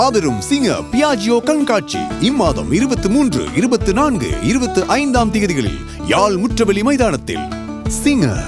மாபெரும் சிங்க பியாஜியோ கண்காட்சி. இம்மாதம் இருபத்தி மூன்று இருபத்தி நான்கு இருபத்தி ஐந்தாம் தேதிகளில் யாழ் முற்றவெளி மைதானத்தில். சிங்க.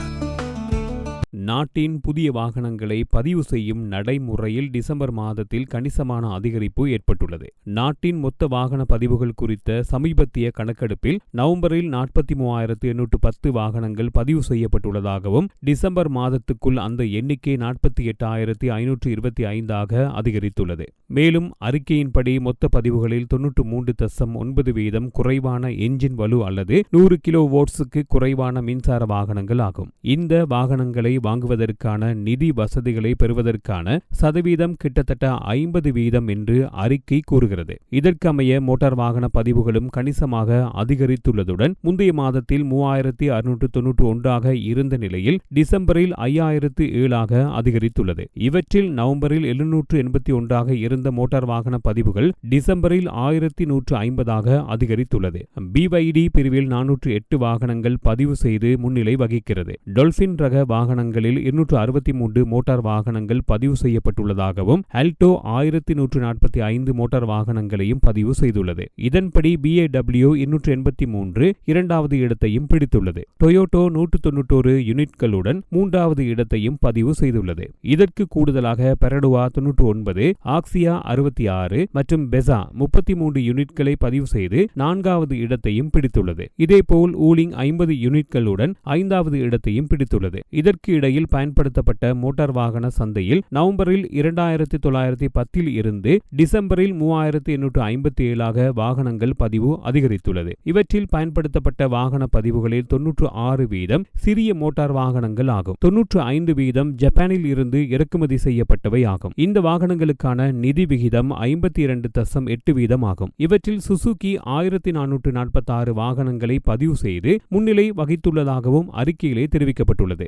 நாட்டின் புதிய வாகனங்களை பதிவு செய்யும் நடைமுறையில் டிசம்பர் மாதத்தில் கணிசமான அதிகரிப்பு ஏற்பட்டுள்ளது. நாட்டின் மொத்த வாகன பதிவுகள் குறித்த சமீபத்திய கணக்கெடுப்பில் நவம்பரில் நாற்பத்தி மூவாயிரத்து எண்ணூற்று பத்து வாகனங்கள் பதிவு செய்யப்பட்டுள்ளதாகவும் டிசம்பர் மாதத்துக்குள் அந்த எண்ணிக்கை நாற்பத்தி எட்டாயிரத்தி ஐநூற்று இருபத்தி ஐந்தாக அதிகரித்துள்ளது. மேலும் அறிக்கையின்படி மொத்த பதிவுகளில் தொன்னூற்று மூன்று தசம் ஒன்பது வீதம் குறைவான என்ஜின் வலு அல்லது நூறு கிலோ வோட்ஸுக்கு குறைவான மின்சார வாகனங்கள் ஆகும். இந்த வாகனங்களை வாங்குவதற்கான நிதி வசதிகளை பெறுவதற்கான சதவீதம் கிட்டத்தட்ட ஐம்பது வீதம் என்று அறிக்கை கூறுகிறது. இதற்கமைய மோட்டார் வாகன பதிவுகளும் கணிசமாக அதிகரித்துள்ளதுடன் முந்தைய மாதத்தில் மூவாயிரத்தி அறுநூற்று தொன்னூற்று ஒன்றாக இருந்த நிலையில் டிசம்பரில் ஐயாயிரத்து ஏழாக அதிகரித்துள்ளது. இவற்றில் நவம்பரில் எழுநூற்று எண்பத்தி ஒன்றாக இருந்த மோட்டார் வாகன பதிவுகள் டிசம்பரில் ஆயிரத்தி நூற்று ஐம்பதாக அதிகரித்துள்ளது. பிவைடி பிரிவில் நானூற்று எட்டு வாகனங்கள் பதிவு செய்து முன்னிலை வகிக்கிறது. டொல்பின் ரக வாகனங்கள் வாகனங்களில் இருநூற்று அறுபத்தி மூன்று மோட்டார் வாகனங்கள் பதிவு செய்யப்பட்டுள்ளதாகவும் ஆல்டோ ஆயிரத்தி நூற்று நாற்பத்தி ஐந்து மோட்டார் வாகனங்களையும் பதிவு செய்துள்ளது. இதன்படி பிஏடபிள்யூ இருநூற்று எண்பத்தி மூன்று இரண்டாவது இடத்தையும் பிடித்துள்ளது. டொயோட்டோ நூற்று தொன்னூற்றோரு யூனிட்களுடன் மூன்றாவது இடத்தையும் பதிவு செய்துள்ளது. இதற்கு கூடுதலாக பெரடுவா தொன்னூற்று ஒன்பது ஆக்சியா அறுபத்தி ஆறு மற்றும் பெசா முப்பத்தி மூன்று யூனிட்களை பதிவு செய்து நான்காவது இடத்தையும் பிடித்துள்ளது. இதேபோல் ஊலிங் ஐம்பது யூனிட்களுடன் ஐந்தாவது இடத்தையும் பிடித்துள்ளது. இதற்கு இடையில் பயன்படுத்தப்பட்ட மோட்டார் வாகன சந்தையில் நவம்பரில் இரண்டாயிரத்தி தொள்ளாயிரத்தி பத்தில் இருந்து டிசம்பரில் மூவாயிரத்தி எண்ணூற்று ஐம்பத்தி ஏழாக வாகனங்கள் பதிவு அதிகரித்துள்ளது. இவற்றில் பயன்படுத்தப்பட்ட வாகன பதிவுகளில் தொன்னூற்று ஆறு வீதம் சிறிய மோட்டார் வாகனங்கள் ஆகும். தொன்னூற்று ஐந்து வீதம் ஜப்பானில் இருந்து இறக்குமதி செய்யப்பட்டவை ஆகும். இந்த வாகனங்களுக்கான நிதி விகிதம் ஐம்பத்தி இரண்டு தசம் எட்டு வீதம் ஆகும். இவற்றில் சுசுகி ஆயிரத்தி நானூற்று நாற்பத்தி ஆறு வாகனங்களை பதிவு செய்து முன்னிலை வகித்துள்ளதாகவும் அறிக்கையிலே தெரிவிக்கப்பட்டுள்ளது.